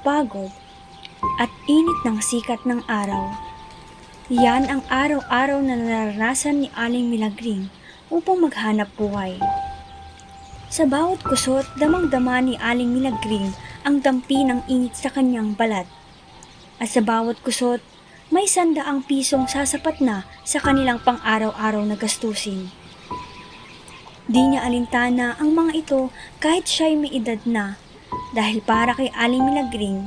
pagod, at init ng sikat ng araw. Yan ang araw-araw na naranasan ni Aling Milagring upang maghanap buhay. Sa bawat kusot, damang-dama ni Aling Milagring ang dampi ng init sa kanyang balat. At sa bawat kusot, may sandaang pisong sasapat na sa kanilang pang-araw-araw na gastusin. Di niya alintana ang mga ito kahit siya'y may edad na dahil para kay Aling Milagring,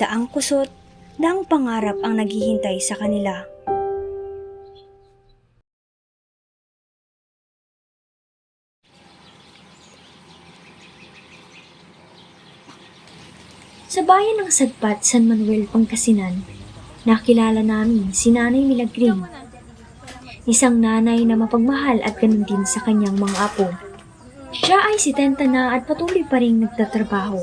daang kusot, daang pangarap ang naghihintay sa kanila. Sa bayan ng Sagpat, San Manuel, Pangasinan, nakilala namin si Nanay Milagring. Isang nanay na mapagmahal at ganun din sa kanyang mga apo. Siya ay sitenta na at patuloy pa rin nagtatrabaho.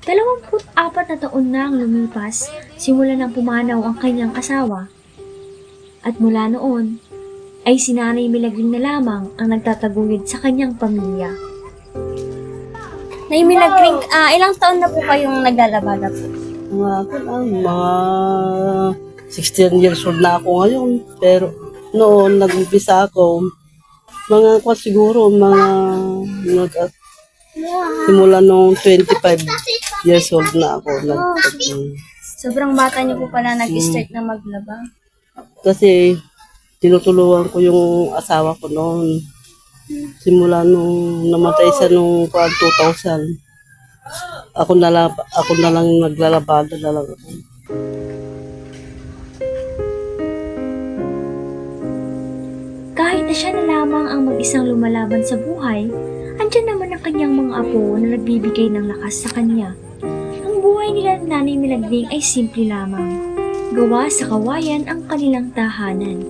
Dalawamput apat na taon na ang lumipas simula nang pumanaw ang kanyang asawa. At mula noon, ay si Nanay Milagring na lamang ang nagtataguyod sa kanyang pamilya. Nay Milagring, ah, ilang taon na po kayong naglalabada po? Mga mga 16 years old na ako ngayon. Pero noon, nag-umpisa ako, mga ko siguro, mga nag, simula nung 25 years old na ako. Nag, Sobrang bata niyo po pala nag-start na maglaba. kasi tinutulungan ko yung asawa ko noon. Simula nung namatay siya nung kuwan, 2000. Ako na lang, ako na lang naglalabada na lang ako. Kahit na siya na lamang ang mag-isang lumalaban sa buhay, andyan naman ang kanyang mga apo na nagbibigay ng lakas sa kanya. Ang buhay nila ng Nanay Milagring ay simple lamang. Gawa sa kawayan ang kanilang tahanan.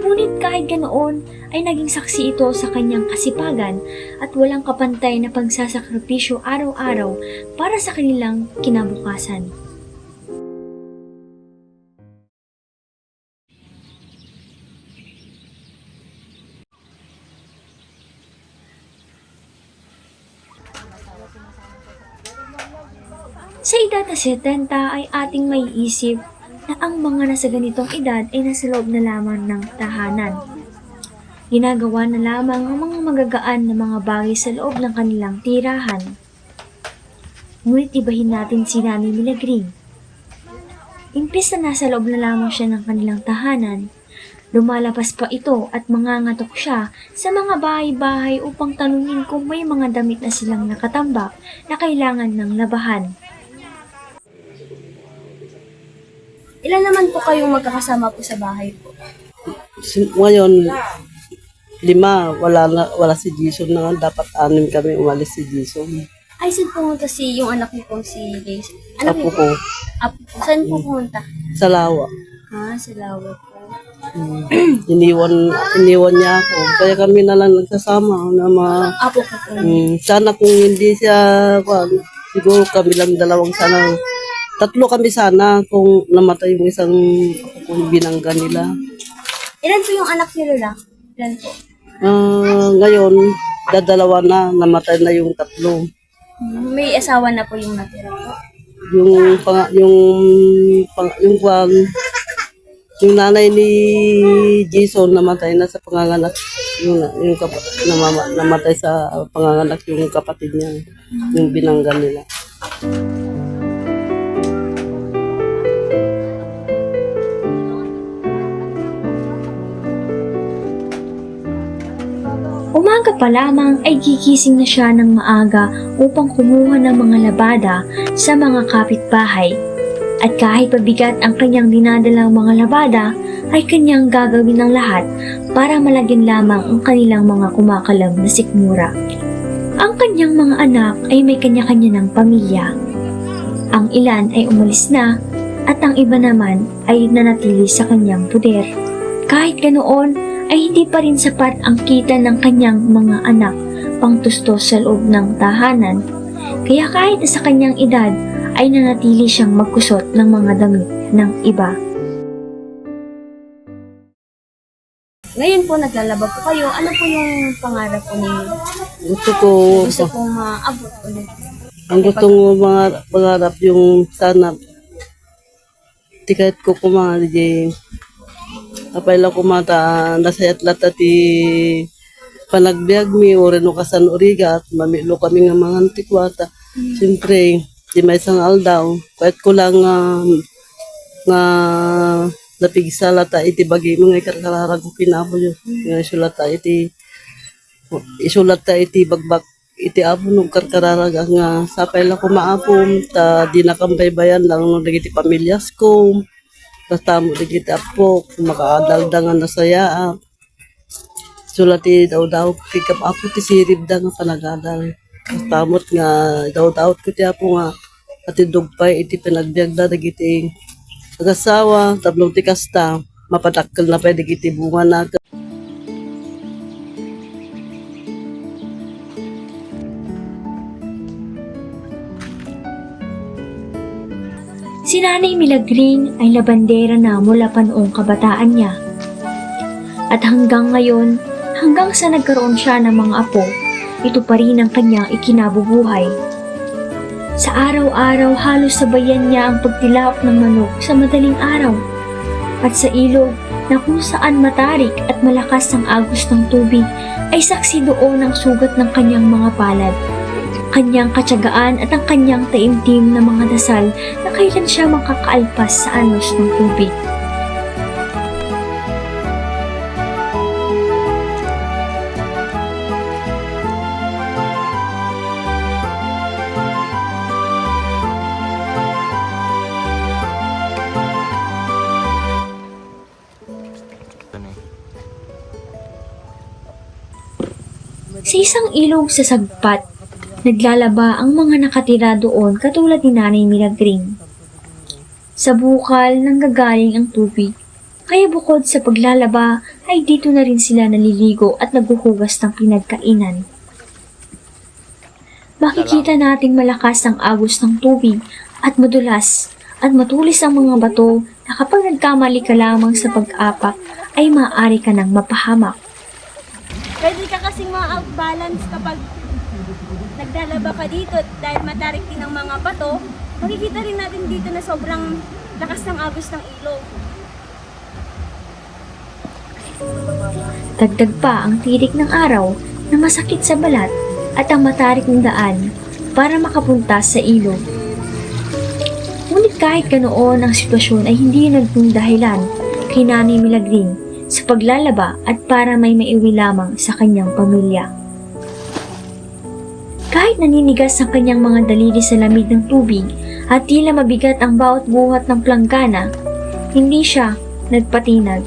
Ngunit kahit ganoon, ay naging saksi ito sa kanyang kasipagan at walang kapantay na pagsasakripisyo araw-araw para sa kanilang kinabukasan. 70 ay ating may isip na ang mga nasa ganitong edad ay nasa loob na lamang ng tahanan. Ginagawa na lamang ang mga magagaan na mga bagay sa loob ng kanilang tirahan. Ngunit ibahin natin si Nani Milagring. Impis na nasa loob na lamang siya ng kanilang tahanan, lumalabas pa ito at mangangatok siya sa mga bahay-bahay upang tanungin kung may mga damit na silang nakatambak na kailangan ng labahan. Ilan naman po kayong magkakasama po sa bahay po? Ngayon, lima, wala na, wala si Jason na nga. Dapat anim kami umalis si Jason. Ay, saan pumunta si yung anak niyo po si Jason? Anak Apo niyo ko, Apo po. Saan po pumunta? sa lawa. Ah, sa Lawa po. Mm. iniwan, iniwan niya ako. Kaya kami na lang nagsasama na mga, Apo ko po. mm, sana kung hindi siya, kwan, siguro kami lang dalawang sana. Tatlo kami sana kung namatay yung isang kung binangga nila. Ilan po yung anak niyo, Lola? Ilan po? Ah, ngayon, dadalawa na, namatay na yung tatlo. May asawa na po yung natira po. yung pang, yung pang, yung kwan, yung nanay ni Jason namatay na sa panganganak yung yung namama, namatay sa panganganak yung kapatid niya yung binangga nila pa lamang ay gigising na siya ng maaga upang kumuha ng mga labada sa mga kapitbahay. At kahit pabigat ang kanyang dinadalang mga labada, ay kanyang gagawin ng lahat para malagyan lamang ang kanilang mga kumakalam na sikmura. Ang kanyang mga anak ay may kanya-kanya ng pamilya. Ang ilan ay umalis na at ang iba naman ay nanatili sa kanyang puder. Kahit ganoon, ay hindi pa rin sapat ang kita ng kanyang mga anak pangtustos sa loob ng tahanan. Kaya kahit sa kanyang edad, ay nanatili siyang magkusot ng mga damit ng iba. Ngayon po, naglalaba po kayo. Ano po yung pangarap po ninyo? gusto ko Gusto po maabot ulit. Ang gusto mo mga pangarap yung sana tikat ko kumali apay lang kumata nasayat lata ti panagbiag mi ore no kasan origa at mamilo kami nga mga antikwata. Siyempre, di may isang aldaw, kahit ko lang nga nga napigsala ta iti bagi mga ikarkararag ko pinabo yun. Nga isulata iti isulat ta iti bagbak iti abo nung karkararag. Nga sapay lang ko maapom ta di nakambaybayan lang nung dagiti pamilyas ko tamo dagiti apo makaadaldangan na saya. Sulat ti daw daw kikap apo ti sirib da nga panagadal. Tamot nga daw daw ko ti apo nga ati dugpay iti pinagbiag da dagiti agasawa tablong ti kasta mapadakkel na pa dagiti bunga na Si Nanay Milagring ay labandera na mula pa noong kabataan niya. At hanggang ngayon, hanggang sa nagkaroon siya ng mga apo, ito pa rin ang kanyang ikinabubuhay. Sa araw-araw halos sabayan niya ang pagtilap ng manok sa madaling araw. At sa ilog na kung saan matarik at malakas ang agos ng tubig ay saksi doon ang sugat ng kanyang mga palad kanyang katyagaan at ang kanyang taimtim na mga dasal na kailan siya makakaalpas sa anos ng tubig. Sa isang ilog sa sagpat, naglalaba ang mga nakatira doon katulad ni Nanay Milagring. Sa bukal nanggagaling ang tubig, kaya bukod sa paglalaba ay dito na rin sila naliligo at naghuhugas ng pinagkainan. Makikita nating malakas ang agos ng tubig at madulas at matulis ang mga bato na kapag nagkamali ka lamang sa pag-apak ay maaari ka nang mapahamak. Pwede ka kasing ma-outbalance kapag naglalaba ka dito dahil matarik din ang mga bato. Makikita rin natin dito na sobrang lakas ng agos ng ilog. Dagdag pa ang tirik ng araw na masakit sa balat at ang matarik ng daan para makapunta sa ilog. Ngunit kahit ganoon ang sitwasyon ay hindi naging dahilan kay Nanay Milagring sa paglalaba at para may maiwi lamang sa kanyang pamilya. Kahit naninigas ang kanyang mga daliri sa lamig ng tubig at tila mabigat ang bawat buhat ng planggana, hindi siya nagpatinag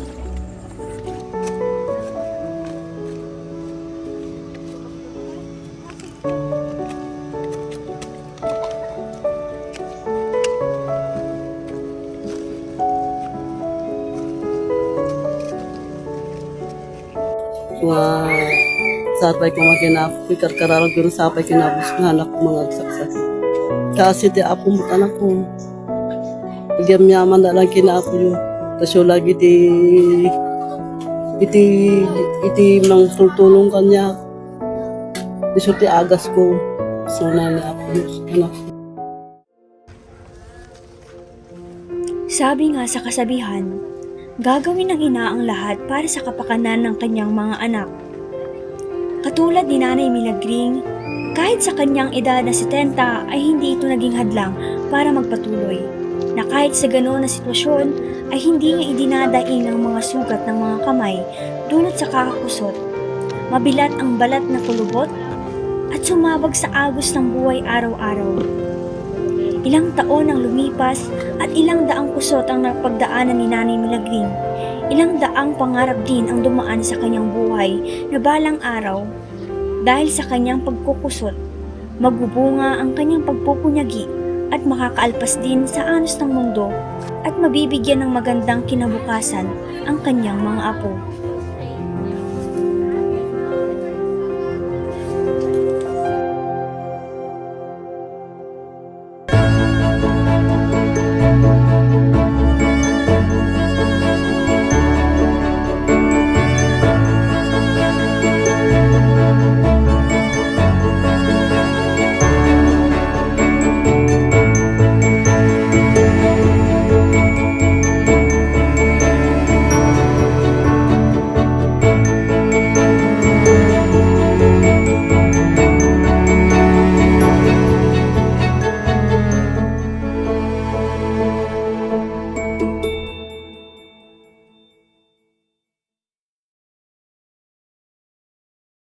sapay ko maginap karkararag ko sapay kinabos nga anak ko mga saksas kasi di apo mo anak ko Bigyan yaman na lang kinapo yun. Tapos yung lagi iti iti iti mang tultulong kanya. Iso ti agas ko. So na ni apo yun. Anak ko. Sabi nga sa kasabihan, gagawin ng ina ang lahat para sa kapakanan ng kanyang mga anak. Katulad ni Nanay Milagring, kahit sa kanyang edad na 70 ay hindi ito naging hadlang para magpatuloy. Na kahit sa ganoon na sitwasyon ay hindi niya idinadaing ang mga sugat ng mga kamay dulot sa kakakusot. Mabilat ang balat na kulubot at sumabag sa agos ng buhay araw-araw. Ilang taon ang lumipas at ilang daang kusot ang napagdaanan ni Nanay Milagring. Ilang daang pangarap din ang dumaan sa kanyang buhay na balang araw. Dahil sa kanyang pagkukusot, magbubunga ang kanyang pagpupunyagi at makakaalpas din sa anos ng mundo at mabibigyan ng magandang kinabukasan ang kanyang mga apo.